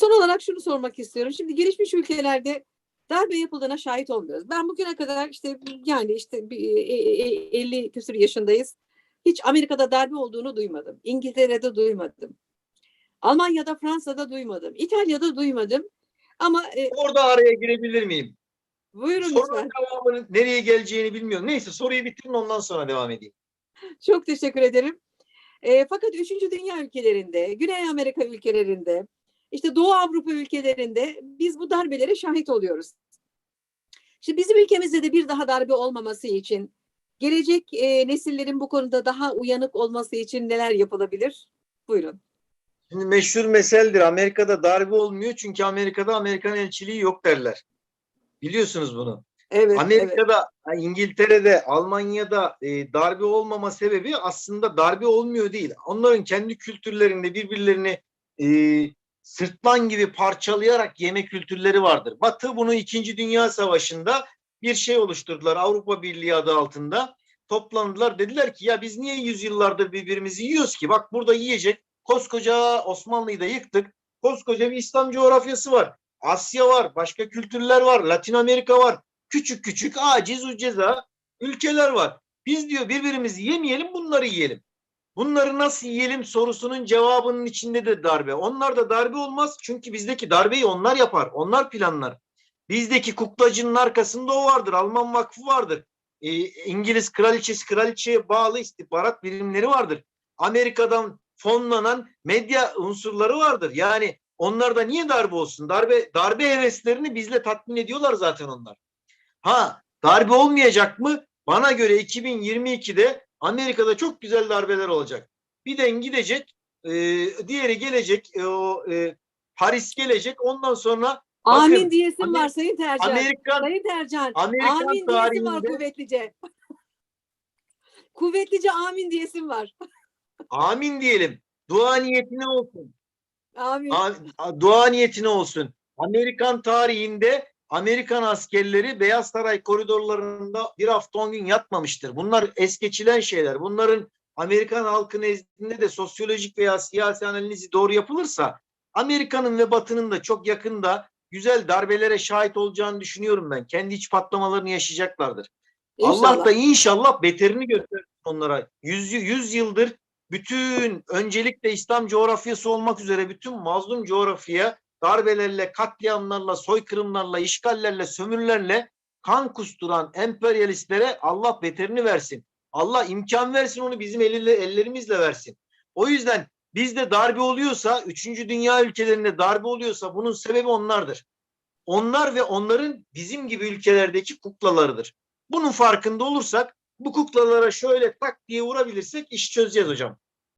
Son olarak şunu sormak istiyorum. Şimdi gelişmiş ülkelerde darbe yapıldığına şahit olmuyoruz. Ben bugüne kadar işte yani işte bir, e, e, 50 küsur yaşındayız. Hiç Amerika'da darbe olduğunu duymadım. İngiltere'de duymadım. Almanya'da, Fransa'da duymadım. İtalya'da duymadım. Ama e, Orada araya girebilir miyim? buyurun Sorunun lütfen. devamının nereye geleceğini bilmiyorum. Neyse soruyu bitirin ondan sonra devam edeyim. Çok teşekkür ederim. E, fakat üçüncü dünya ülkelerinde, Güney Amerika ülkelerinde, işte Doğu Avrupa ülkelerinde biz bu darbelere şahit oluyoruz. Şimdi bizim ülkemizde de bir daha darbe olmaması için, gelecek e, nesillerin bu konuda daha uyanık olması için neler yapılabilir? Buyurun. Şimdi meşhur meseldir. Amerika'da darbe olmuyor çünkü Amerika'da Amerikan elçiliği yok derler. Biliyorsunuz bunu. Evet, evet. Amerika'da, İngiltere'de, Almanya'da e, darbe olmama sebebi aslında darbe olmuyor değil. Onların kendi kültürlerinde birbirlerini e, sırtlan gibi parçalayarak yeme kültürleri vardır. Batı bunu İkinci Dünya Savaşı'nda bir şey oluşturdular. Avrupa Birliği adı altında toplandılar. Dediler ki ya biz niye yüzyıllardır birbirimizi yiyoruz ki? Bak burada yiyecek. Koskoca Osmanlı'yı da yıktık. Koskoca bir İslam coğrafyası var. Asya var, başka kültürler var, Latin Amerika var. Küçük küçük aciz uceza ülkeler var. Biz diyor birbirimizi yemeyelim bunları yiyelim. Bunları nasıl yiyelim sorusunun cevabının içinde de darbe. Onlar da darbe olmaz çünkü bizdeki darbeyi onlar yapar. Onlar planlar. Bizdeki kuklacının arkasında o vardır. Alman vakfı vardır. Ee, İngiliz kraliçesi kraliçeye bağlı istihbarat birimleri vardır. Amerika'dan fonlanan medya unsurları vardır. Yani onlarda niye darbe olsun? Darbe darbe heveslerini bizle tatmin ediyorlar zaten onlar. Ha darbe olmayacak mı? Bana göre 2022'de Amerika'da çok güzel darbeler olacak. Biden gidecek, e, diğeri gelecek, e, o e, Paris gelecek. Ondan sonra Amin bakın, diyesim Amer- var Sayın Tercan. Amerikan Sayın Tercan. Amerikan Amin diyesim var kuvvetlice. kuvvetlice amin diyesim var. amin diyelim. Dua niyetine olsun. Amin. A- Dua niyetine olsun. Amerikan tarihinde Amerikan askerleri Beyaz Saray koridorlarında bir hafta on gün yatmamıştır. Bunlar es geçilen şeyler. Bunların Amerikan halkı nezdinde de sosyolojik veya siyasi analizi doğru yapılırsa Amerika'nın ve Batı'nın da çok yakında güzel darbelere şahit olacağını düşünüyorum ben. Kendi iç patlamalarını yaşayacaklardır. Allah İnşallah. da inşallah beterini gösterir onlara. Yüz, yüz yıldır bütün öncelikle İslam coğrafyası olmak üzere bütün mazlum coğrafyaya darbelerle, katliamlarla, soykırımlarla, işgallerle, sömürülerle kan kusturan emperyalistlere Allah beterini versin. Allah imkan versin onu bizim eliyle, ellerimizle versin. O yüzden bizde darbe oluyorsa, üçüncü dünya ülkelerinde darbe oluyorsa bunun sebebi onlardır. Onlar ve onların bizim gibi ülkelerdeki kuklalarıdır. Bunun farkında olursak bu kuklalara şöyle tak diye vurabilirsek iş çözeceğiz hocam.